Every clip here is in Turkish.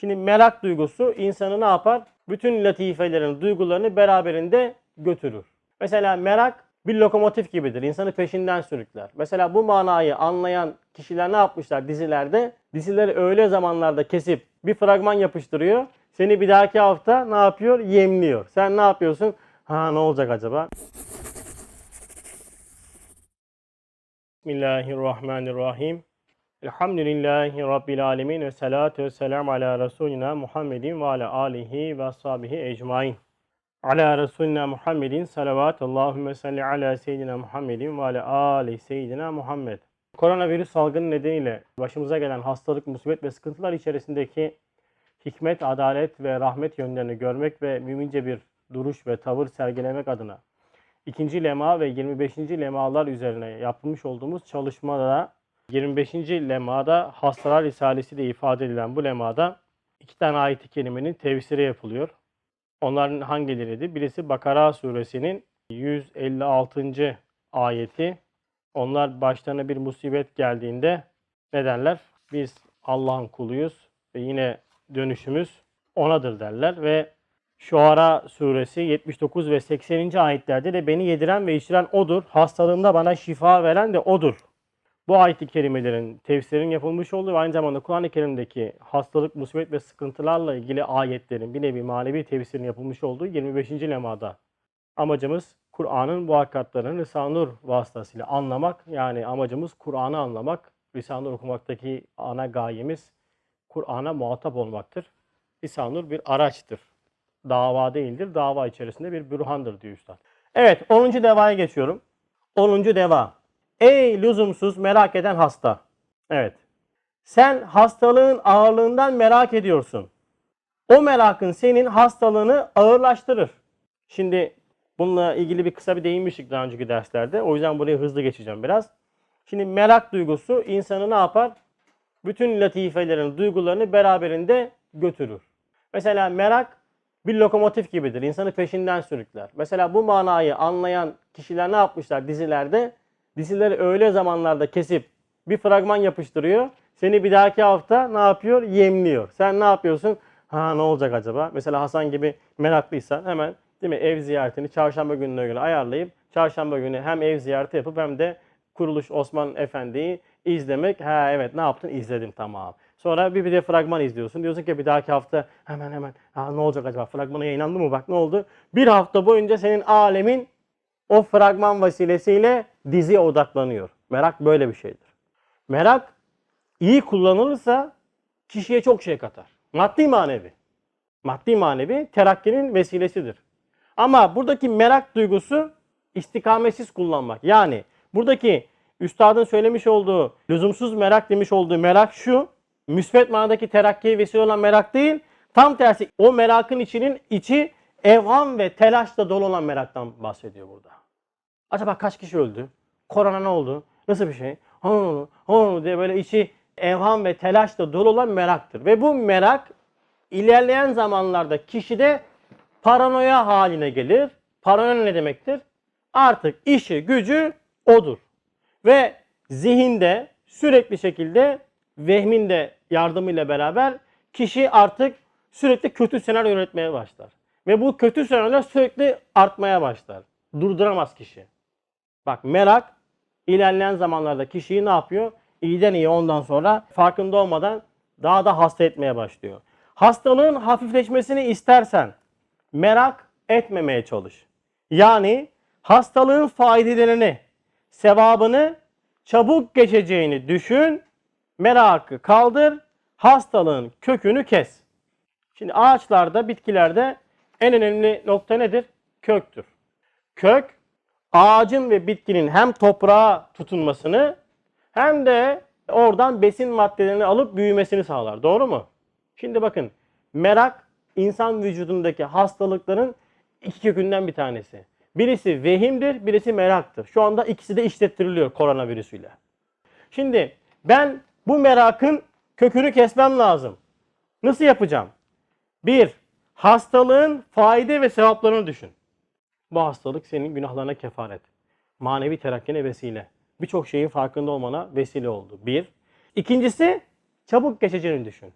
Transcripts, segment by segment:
Şimdi merak duygusu insanı ne yapar? Bütün latifelerin, duygularını beraberinde götürür. Mesela merak bir lokomotif gibidir. İnsanı peşinden sürükler. Mesela bu manayı anlayan kişiler ne yapmışlar dizilerde? Dizileri öyle zamanlarda kesip bir fragman yapıştırıyor. Seni bir dahaki hafta ne yapıyor? Yemliyor. Sen ne yapıyorsun? Ha ne olacak acaba? Bismillahirrahmanirrahim. Elhamdülillahi Rabbil alemin ve salatu ve selamu ala Resulina Muhammedin ve ala alihi ve ashabihi ecmain. Ala Resulina Muhammedin salavat Allahümme salli ala seyyidina Muhammedin ve ala ali seyyidina Muhammed. Koronavirüs salgını nedeniyle başımıza gelen hastalık, musibet ve sıkıntılar içerisindeki hikmet, adalet ve rahmet yönlerini görmek ve mümince bir duruş ve tavır sergilemek adına ikinci lema ve 25. lemalar üzerine yapılmış olduğumuz çalışmada 25. lemada Hastalar Risalesi de ifade edilen bu lemada iki tane ayet-i kerimenin tefsiri yapılıyor. Onların hangileriydi? Birisi Bakara suresinin 156. ayeti. Onlar başlarına bir musibet geldiğinde ne derler? Biz Allah'ın kuluyuz ve yine dönüşümüz onadır derler ve Şuara suresi 79 ve 80. ayetlerde de beni yediren ve içiren odur. Hastalığımda bana şifa veren de odur. Bu ayet-i kerimelerin tefsirinin yapılmış olduğu ve aynı zamanda Kur'an-ı Kerim'deki hastalık, musibet ve sıkıntılarla ilgili ayetlerin bir nevi manevi tefsirinin yapılmış olduğu 25. lemada. Amacımız Kur'an'ın bu hakikatlerini Risale-i Nur vasıtasıyla anlamak. Yani amacımız Kur'an'ı anlamak. Risale-i Nur okumaktaki ana gayemiz Kur'an'a muhatap olmaktır. Risale-i Nur bir araçtır. Dava değildir. Dava içerisinde bir bürhandır diyor Üstad. Evet 10. devaya geçiyorum. 10. deva. Ey lüzumsuz merak eden hasta. Evet. Sen hastalığın ağırlığından merak ediyorsun. O merakın senin hastalığını ağırlaştırır. Şimdi bununla ilgili bir kısa bir değinmiştik daha önceki derslerde. O yüzden buraya hızlı geçeceğim biraz. Şimdi merak duygusu insanı ne yapar? Bütün latifelerin, duygularını beraberinde götürür. Mesela merak bir lokomotif gibidir. İnsanı peşinden sürükler. Mesela bu manayı anlayan kişiler ne yapmışlar dizilerde? Dizileri öyle zamanlarda kesip bir fragman yapıştırıyor. Seni bir dahaki hafta ne yapıyor? Yemliyor. Sen ne yapıyorsun? Ha ne olacak acaba? Mesela Hasan gibi meraklıysan hemen değil mi ev ziyaretini çarşamba gününe göre ayarlayıp çarşamba günü hem ev ziyareti yapıp hem de Kuruluş Osman Efendi'yi izlemek. Ha evet ne yaptın? İzledim tamam. Sonra bir bir de fragman izliyorsun. Diyorsun ki bir dahaki hafta hemen hemen ha, ne olacak acaba? Fragmana yayınlandı mı? Bak ne oldu? Bir hafta boyunca senin alemin o fragman vesilesiyle diziye odaklanıyor. Merak böyle bir şeydir. Merak iyi kullanılırsa kişiye çok şey katar. Maddi manevi. Maddi manevi terakkinin vesilesidir. Ama buradaki merak duygusu istikametsiz kullanmak. Yani buradaki üstadın söylemiş olduğu lüzumsuz merak demiş olduğu merak şu. Müsbet manadaki terakkiye vesile olan merak değil. Tam tersi o merakın içinin içi evham ve telaşla dolu olan meraktan bahsediyor burada. Acaba kaç kişi öldü? Korona ne oldu? Nasıl bir şey? Hı, hı diye böyle içi evham ve telaşla dolu olan meraktır. Ve bu merak ilerleyen zamanlarda kişide paranoya haline gelir. Paranoya ne demektir? Artık işi gücü odur. Ve zihinde sürekli şekilde vehmin de yardımıyla beraber kişi artık sürekli kötü senaryo üretmeye başlar. Ve bu kötü senaryolar sürekli artmaya başlar. Durduramaz kişi. Bak merak ilerleyen zamanlarda kişiyi ne yapıyor? İyiden iyi ondan sonra farkında olmadan daha da hasta etmeye başlıyor. Hastalığın hafifleşmesini istersen merak etmemeye çalış. Yani hastalığın faydalarını, sevabını çabuk geçeceğini düşün, merakı kaldır, hastalığın kökünü kes. Şimdi ağaçlarda, bitkilerde en önemli nokta nedir? Köktür. Kök ağacın ve bitkinin hem toprağa tutunmasını hem de oradan besin maddelerini alıp büyümesini sağlar. Doğru mu? Şimdi bakın merak insan vücudundaki hastalıkların iki kökünden bir tanesi. Birisi vehimdir, birisi meraktır. Şu anda ikisi de işlettiriliyor koronavirüsüyle. Şimdi ben bu merakın kökünü kesmem lazım. Nasıl yapacağım? Bir, hastalığın fayda ve sevaplarını düşün. Bu hastalık senin günahlarına kefaret. Manevi terakkine vesile. Birçok şeyin farkında olmana vesile oldu. Bir. İkincisi çabuk geçeceğini düşün.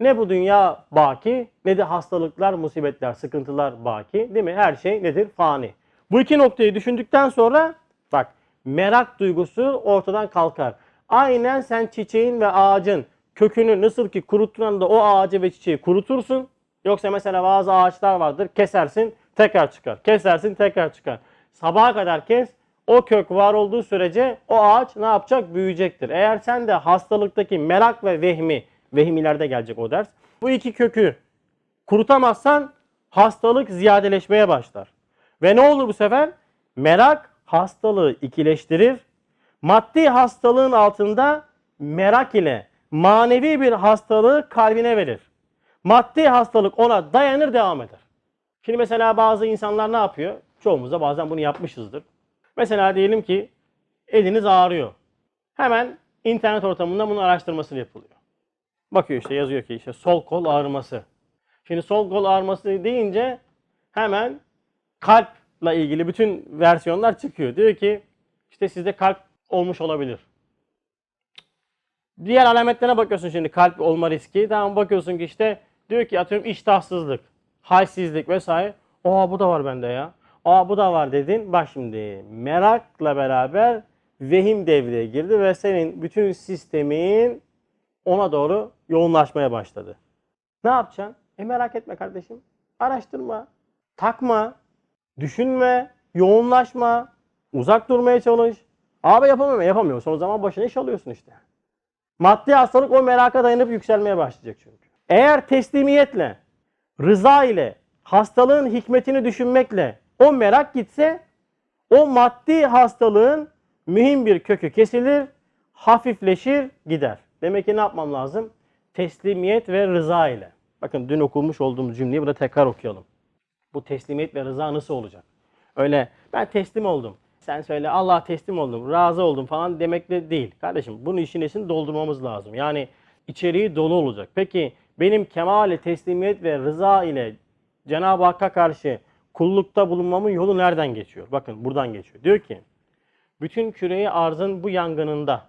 Ne bu dünya baki ne de hastalıklar, musibetler, sıkıntılar baki. Değil mi? Her şey nedir? Fani. Bu iki noktayı düşündükten sonra bak merak duygusu ortadan kalkar. Aynen sen çiçeğin ve ağacın kökünü nasıl ki kuruttuğun anda o ağacı ve çiçeği kurutursun. Yoksa mesela bazı ağaçlar vardır kesersin tekrar çıkar. Kesersin tekrar çıkar. Sabaha kadar kes o kök var olduğu sürece o ağaç ne yapacak? Büyüyecektir. Eğer sen de hastalıktaki merak ve vehmi, vehim ileride gelecek o ders. Bu iki kökü kurutamazsan hastalık ziyadeleşmeye başlar. Ve ne olur bu sefer? Merak hastalığı ikileştirir. Maddi hastalığın altında merak ile manevi bir hastalığı kalbine verir. Maddi hastalık ona dayanır devam eder. Şimdi mesela bazı insanlar ne yapıyor? Çoğumuz da bazen bunu yapmışızdır. Mesela diyelim ki eliniz ağrıyor. Hemen internet ortamında bunun araştırmasını yapılıyor. Bakıyor işte yazıyor ki işte sol kol ağrıması. Şimdi sol kol ağrıması deyince hemen kalple ilgili bütün versiyonlar çıkıyor. Diyor ki işte sizde kalp olmuş olabilir. Diğer alametlerine bakıyorsun şimdi kalp olma riski. Tamam bakıyorsun ki işte diyor ki atıyorum iştahsızlık, halsizlik vesaire. Aa bu da var bende ya. Aa bu da var dedin. Bak şimdi merakla beraber vehim devreye girdi ve senin bütün sistemin ona doğru yoğunlaşmaya başladı. Ne yapacaksın? E merak etme kardeşim. Araştırma, takma, düşünme, yoğunlaşma, uzak durmaya çalış. Abi yapamıyorum. Yapamıyorsun. O zaman başına iş alıyorsun işte. Maddi hastalık o meraka dayanıp yükselmeye başlayacak çünkü. Eğer teslimiyetle, rıza ile, hastalığın hikmetini düşünmekle o merak gitse o maddi hastalığın mühim bir kökü kesilir, hafifleşir, gider. Demek ki ne yapmam lazım? Teslimiyet ve rıza ile. Bakın dün okunmuş olduğumuz cümleyi burada tekrar okuyalım. Bu teslimiyet ve rıza nasıl olacak? Öyle ben teslim oldum. Sen söyle Allah teslim oldum, razı oldum falan demekle değil. Kardeşim bunun işin doldurmamız lazım. Yani içeriği dolu olacak. Peki benim kemale teslimiyet ve rıza ile Cenab-ı Hakk'a karşı kullukta bulunmamın yolu nereden geçiyor? Bakın buradan geçiyor. Diyor ki bütün küreyi arzın bu yangınında,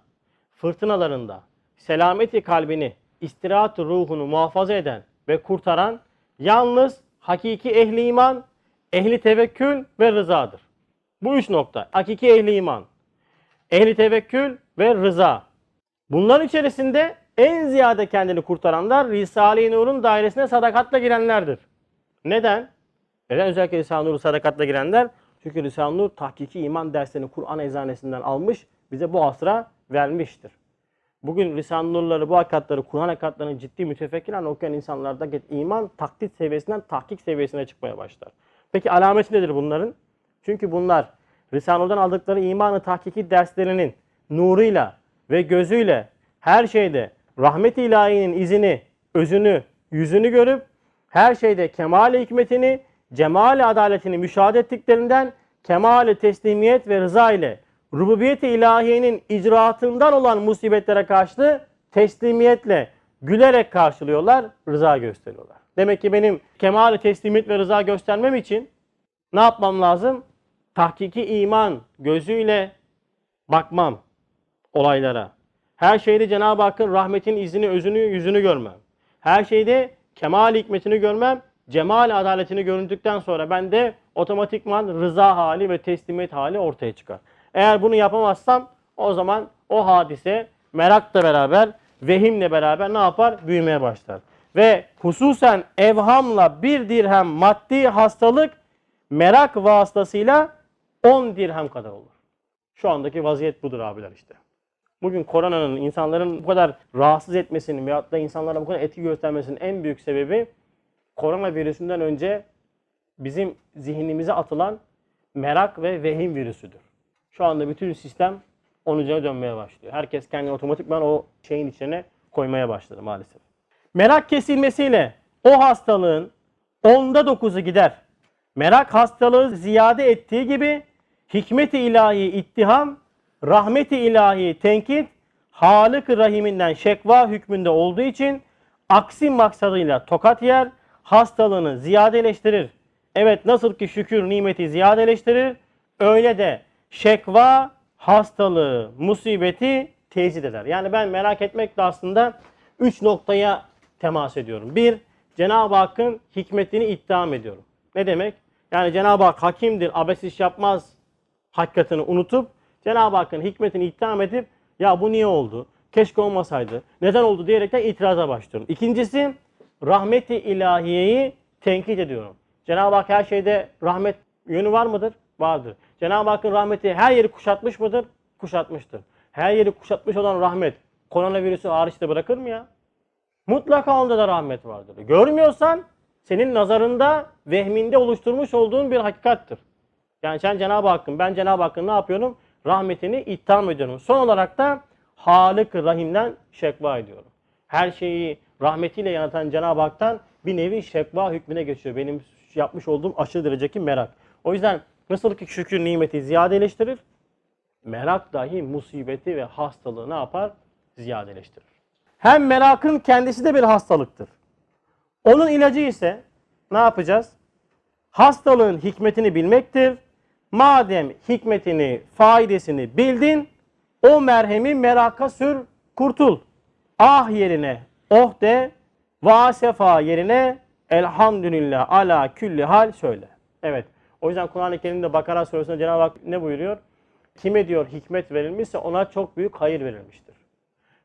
fırtınalarında, selameti kalbini, istirahat ruhunu muhafaza eden ve kurtaran yalnız hakiki ehli iman, ehli tevekkül ve rızadır. Bu üç nokta. Hakiki ehli iman, ehli tevekkül ve rıza. Bunların içerisinde en ziyade kendini kurtaranlar Risale-i Nur'un dairesine sadakatle girenlerdir. Neden? Neden özellikle Risale-i Nur'u sadakatle girenler? Çünkü Risale-i Nur tahkiki iman derslerini Kur'an eczanesinden almış, bize bu asra vermiştir. Bugün Risale-i Nur'ları, bu hakikatleri, Kur'an hakikatlerini ciddi mütefekkiren okuyan insanlarda iman taklit seviyesinden tahkik seviyesine çıkmaya başlar. Peki alameti nedir bunların? Çünkü bunlar Risale-i Nur'dan aldıkları imanı tahkiki derslerinin nuruyla ve gözüyle her şeyde rahmet ilahinin izini, özünü, yüzünü görüp her şeyde kemal hikmetini, cemal adaletini müşahede ettiklerinden kemal teslimiyet ve rıza ile rububiyet-i ilahiyenin icraatından olan musibetlere karşı teslimiyetle gülerek karşılıyorlar, rıza gösteriyorlar. Demek ki benim kemal teslimiyet ve rıza göstermem için ne yapmam lazım? Tahkiki iman gözüyle bakmam olaylara. Her şeyde Cenab-ı Hakk'ın rahmetin izini, özünü, yüzünü görmem. Her şeyde kemal hikmetini görmem. Cemal adaletini göründükten sonra ben de otomatikman rıza hali ve teslimiyet hali ortaya çıkar. Eğer bunu yapamazsam o zaman o hadise merakla beraber, vehimle beraber ne yapar? Büyümeye başlar. Ve hususen evhamla bir dirhem maddi hastalık merak vasıtasıyla 10 dirhem kadar olur. Şu andaki vaziyet budur abiler işte. Bugün koronanın insanların bu kadar rahatsız etmesinin veyahut da insanlara bu kadar etki göstermesinin en büyük sebebi koronavirüsünden önce bizim zihnimize atılan merak ve vehim virüsüdür. Şu anda bütün sistem onun üzerine dönmeye başlıyor. Herkes kendini otomatikman o şeyin içine koymaya başladı maalesef. Merak kesilmesiyle o hastalığın onda dokuzu gider. Merak hastalığı ziyade ettiği gibi hikmet-i ilahi ittiham, rahmet-i ilahi tenkit, Halık-ı Rahiminden şekva hükmünde olduğu için aksi maksadıyla tokat yer, hastalığını ziyadeleştirir. Evet nasıl ki şükür nimeti ziyadeleştirir, öyle de şekva hastalığı, musibeti tezit eder. Yani ben merak etmek de aslında üç noktaya temas ediyorum. Bir, Cenab-ı Hakk'ın hikmetini iddiam ediyorum. Ne demek? Yani Cenab-ı Hak hakimdir, abes iş yapmaz hakikatini unutup Cenab-ı Hakk'ın hikmetini iddiam edip ya bu niye oldu? Keşke olmasaydı. Neden oldu diyerekten itiraza başlıyorum. İkincisi rahmeti ilahiyeyi tenkit ediyorum. Cenab-ı Hak her şeyde rahmet yönü var mıdır? Vardır. Cenab-ı Hakk'ın rahmeti her yeri kuşatmış mıdır? Kuşatmıştır. Her yeri kuşatmış olan rahmet koronavirüsü hariçte bırakır mı ya? Mutlaka onda da rahmet vardır. Görmüyorsan senin nazarında, vehminde oluşturmuş olduğun bir hakikattir. Yani sen Cenab-ı Hakk'ın, ben Cenab-ı Hakk'ın ne yapıyorum? Rahmetini itham ediyorum. Son olarak da Halık-ı Rahim'den şekva ediyorum. Her şeyi rahmetiyle yaratan Cenab-ı Hak'tan bir nevi şekva hükmüne geçiyor. Benim yapmış olduğum aşırı dereceki merak. O yüzden nasıl ki şükür nimeti ziyadeleştirir, merak dahi musibeti ve hastalığı ne yapar? Ziyadeleştirir. Hem merakın kendisi de bir hastalıktır. Onun ilacı ise ne yapacağız? Hastalığın hikmetini bilmektir. Madem hikmetini, faidesini bildin, o merhemi meraka sür, kurtul. Ah yerine oh de, va sefa yerine elhamdülillah ala külli hal söyle. Evet. O yüzden Kur'an-ı Kerim'de Bakara suresinde Cenab-ı Hak ne buyuruyor? Kime diyor hikmet verilmişse ona çok büyük hayır verilmiştir.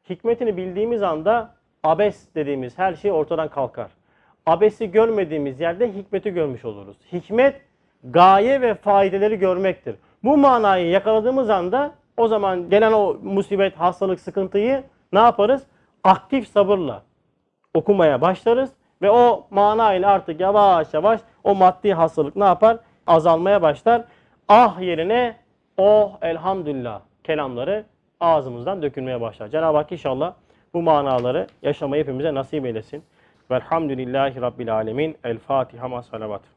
Hikmetini bildiğimiz anda abes dediğimiz her şey ortadan kalkar. Abesi görmediğimiz yerde hikmeti görmüş oluruz. Hikmet gaye ve faydeleri görmektir. Bu manayı yakaladığımız anda o zaman gelen o musibet, hastalık, sıkıntıyı ne yaparız? Aktif sabırla okumaya başlarız ve o manayla artık yavaş yavaş o maddi hastalık ne yapar? Azalmaya başlar. Ah yerine oh elhamdülillah kelamları ağzımızdan dökülmeye başlar. Cenab-ı Hak inşallah bu manaları yaşamayı hepimize nasip eylesin. Velhamdülillahi Rabbil Alemin. El Fatiha ma salavat.